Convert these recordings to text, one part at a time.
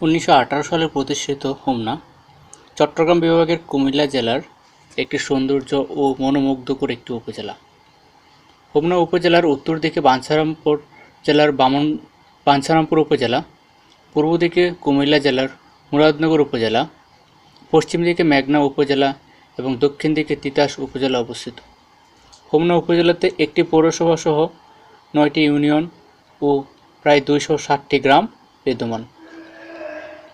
উনিশশো আঠারো সালে প্রতিষ্ঠিত হোমনা, চট্টগ্রাম বিভাগের কুমিল্লা জেলার একটি সৌন্দর্য ও মনোমুগ্ধকর একটি উপজেলা। হোমনা উপজেলার উত্তর দিকে বাঞ্ছারামপুর জেলার বামন বাঞ্ছারামপুর উপজেলা, পূর্ব দিকে কুমিল্লা জেলার মুরাদনগর উপজেলা, পশ্চিম দিকে মেঘনা উপজেলা এবং দক্ষিণ দিকে তিতাস উপজেলা অবস্থিত। হোমনা উপজেলাতে একটি পৌরসভা সহ নয়টি ইউনিয়ন ও প্রায় দুইশো ষাটটি গ্রাম বিদ্যমান।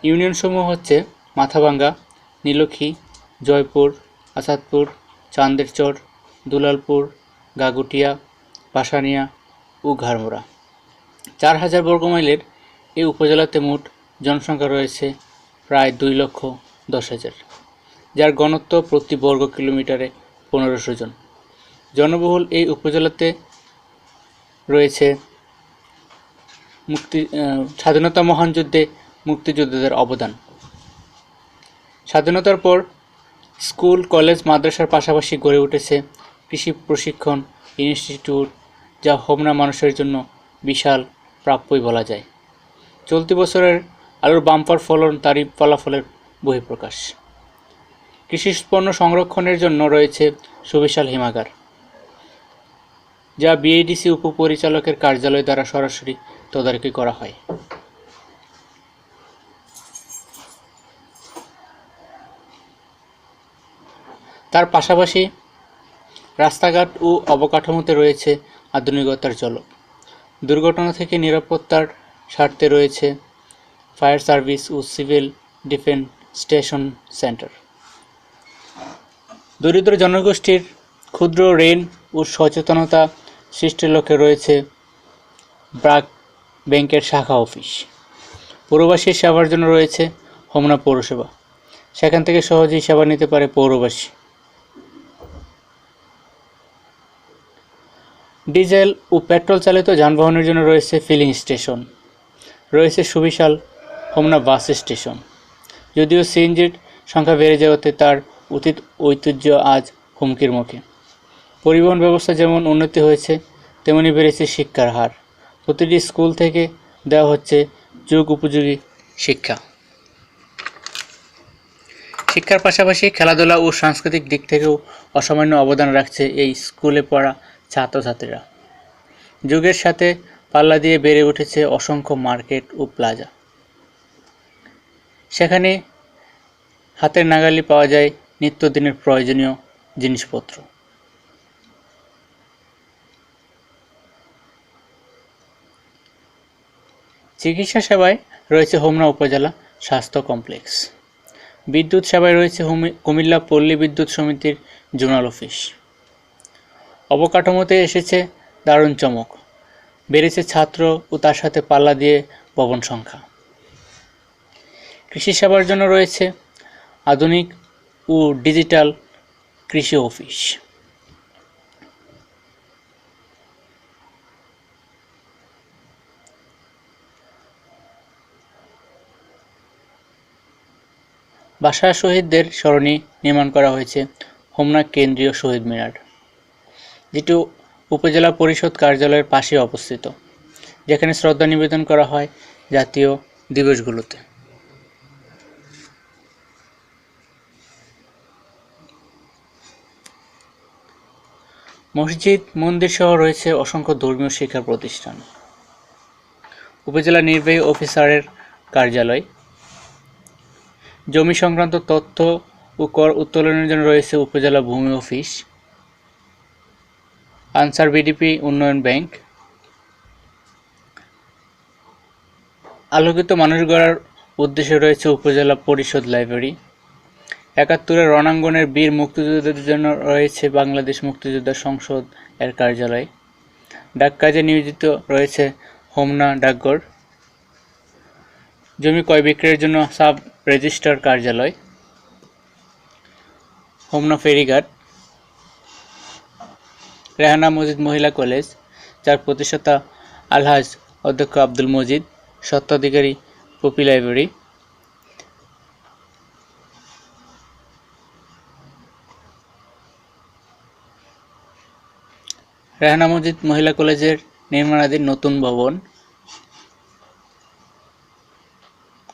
ইউনিয়নসমূহ হচ্ছে মাথাভাঙ্গা, নীলক্ষী, জয়পুর, আসাদপুর, চান্দেরচর, দুলালপুর, গাগুটিয়া, পাশানিয়া ও ঘাড়মোড়া। চার হাজার বর্গমাইলের এই উপজেলাতে মোট জনসংখ্যা রয়েছে প্রায় দুই লক্ষ দশ হাজার, যার ঘনত্ব প্রতি বর্গ কিলোমিটারে পনেরোশো জন। জনবহুল এই উপজেলাতে রয়েছে মুক্তি স্বাধীনতা মহান যুদ্ধে মুক্তিযোদ্ধাদের অবদান। স্বাধীনতার পর স্কুল, কলেজ, মাদ্রাসার পাশাপাশি গড়ে উঠেছে কৃষি প্রশিক্ষণ ইনস্টিটিউট, যা হোমনা মানুষের জন্য বিশাল প্রাপ্যই বলা যায়। চলতি বছরের আলুর বাম্পার ফলন তারই ফলাফলের বহিঃপ্রকাশ। কৃষি পণ্য সংরক্ষণের জন্য রয়েছে সুবিশাল হিমাগার, যা বিএডিসি উপপরিচালকের কার্যালয় দ্বারা সরাসরি তদারকি করা হয়। তার পাশাপাশি রাস্তাঘাট ও অবকাঠামোতে রয়েছে আধুনিকতার ঝলক। দুর্ঘটনা থেকে নিরাপত্তার স্বার্থে রয়েছে ফায়ার সার্ভিস ও সিভিল ডিফেন্স স্টেশন সেন্টার। দরিদ্র জনগোষ্ঠীর ক্ষুদ্র ঋণ ও সচেতনতা সৃষ্টির লক্ষ্যে রয়েছে ব্রাক ব্যাংকের শাখা অফিস। পৌরবাসীর সেবার জন্য রয়েছে হোমনা পৌরসভা। সেখান থেকে সহজেই সেবা নিতে পারে পৌরবাসী। ডিজেল ও পেট্রোল চালিত যানবাহনের জন্য রয়েছে ফিলিং স্টেশন রয়েছে সুবিশাল হোমনা বাস স্টেশন। যদিও সিএনজির সংখ্যা বেড়ে যাওয়াতে তার অতীত ঐতিহ্য আজ হুমকির মুখে। পরিবহন ব্যবস্থা যেমন উন্নতি হয়েছে, তেমনি বেড়েছে শিক্ষার হার। প্রতিটি স্কুল থেকে দেওয়া হচ্ছে যুগ উপযোগী শিক্ষা। শিক্ষার পাশাপাশি খেলাধুলা ও সাংস্কৃতিক দিক থেকেও অসামান্য অবদান রাখছে এই স্কুলে পড়া ছাত্রছাত্রীরা। যুগের সাথে পাল্লা দিয়ে বেড়ে উঠেছে অসংখ্য মার্কেট ও প্লাজা। সেখানে হাতের নাগালি পাওয়া যায় নিত্যদিনের প্রয়োজনীয় জিনিসপত্র। চিকিৎসা সেবায় রয়েছে হোমনা উপজেলা স্বাস্থ্য কমপ্লেক্স। বিদ্যুৎ সেবায় রয়েছে কুমিল্লা পল্লী বিদ্যুৎ সমিতির জোনাল অফিস। অবকাঠামোতে এসেছে দারুণ চমক। বেড়েছে ছাত্র ও তার সাথে পাল্লা দিয়ে ভবন সংখ্যা। কৃষি সেবার জন্য রয়েছে আধুনিক ও ডিজিটাল কৃষি অফিস। বাসা শহীদদের স্মরণে নির্মাণ করা হয়েছে হোমনা কেন্দ্রীয় শহীদ মিনার। যেটি উপজেলা পরিষদ কার্যালয়ের পাশে অবস্থিত, যেখানে শ্রদ্ধা নিবেদন করা হয় জাতীয় দিবসগুলোতে। মসজিদ, মন্দির সহ রয়েছে অসংখ্য ধর্মীয় শিক্ষা প্রতিষ্ঠান। উপজেলা নির্বাহী অফিসারের কার্যালয়। জমি সংক্রান্ত তথ্য ও কর উত্তোলনের জন্য রয়েছে উপজেলা ভূমি অফিস। আনসার বিডিপি উন্নয়ন ব্যাংক আলোকিত মানুষ গড়ার উদ্দেশ্যে রয়েছে উপজেলা পরিষদ লাইব্রেরি। একাত্তরের রণাঙ্গনের বীর মুক্তিযোদ্ধাদের জন্য রয়েছে বাংলাদেশ মুক্তিযোদ্ধা সংসদ এর কার্যালয়। ডাককাজে নিয়োজিত রয়েছে হোমনা ডাকঘর। জমি ক্রয় বিক্রয়ের জন্য সাব রেজিস্ট্রার কার্যালয়। হোমনা ফেরিঘাট। রেহানা মজিদ মহিলা কলেজ, যার প্রতিষ্ঠাতা আলহাজ অধ্যক্ষ আব্দুল মজিদ, স্বত্বাধিকারী পপি লাইব্রেরি। রেহানা মজিদ মহিলা কলেজের নির্মাণাধীন নতুন ভবন।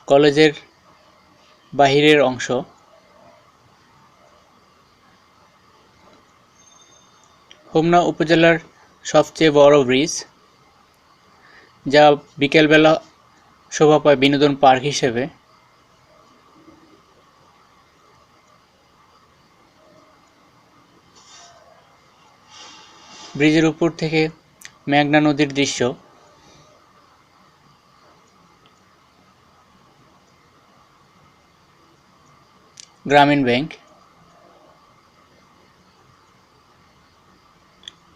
কলেজের বাহিরের অংশ। হোমনা উপজেলার সবচেয়ে বড় ব্রিজ, যা বিকেলবেলা শোভা পায় বিনোদন পার্ক হিসেবে। ব্রিজের উপর থেকে মেঘনা নদীর দৃশ্য। Grameen bank.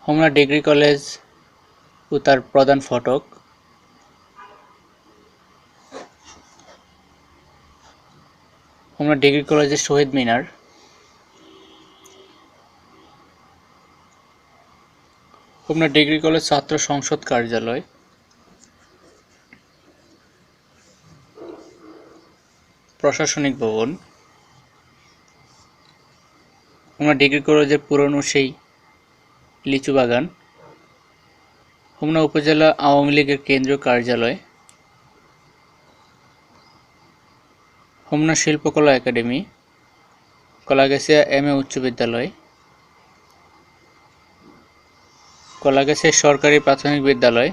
Homna degree college ও তার প্রধান ফটক। হোমনা ডিগ্রি কলেজের শহীদ মিনার। হোমনা ডিগ্রি কলেজ ছাত্র সংসদ কার্যালয়। প্রশাসনিক ভবন। হোমনা ডিগ্রি কলেজের পুরনো সেই লিচু বাগান, হোমনা উপজেলা আওয়ামী লীগের কেন্দ্রীয় কার্যালয়, হোমনা শিল্পকলা একাডেমি, কলাগাছিয়া এম এ উচ্চ বিদ্যালয়, কলাগাছিয়া সরকারি প্রাথমিক বিদ্যালয়,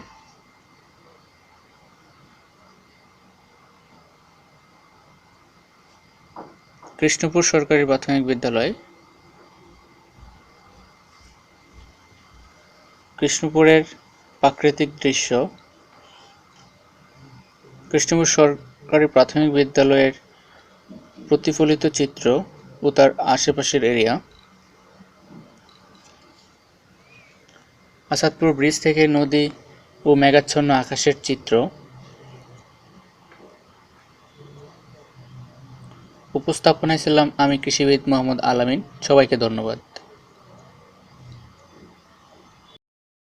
কৃষ্ণপুর সরকারি প্রাথমিক বিদ্যালয় কৃষ্ণপুরের প্রাকৃতিক দৃশ্য। কৃষ্ণপুর সরকারি প্রাথমিক বিদ্যালয়ের প্রতিফলিত চিত্র ও তার আশেপাশের এরিয়া। আসাদপুর ব্রিজ থেকে নদী ও মেঘাচ্ছন্ন আকাশের চিত্র। উপস্থাপনায় ছিলাম আমি কৃষিবিদ মোহাম্মদ আলামিন। সবাইকে ধন্যবাদ।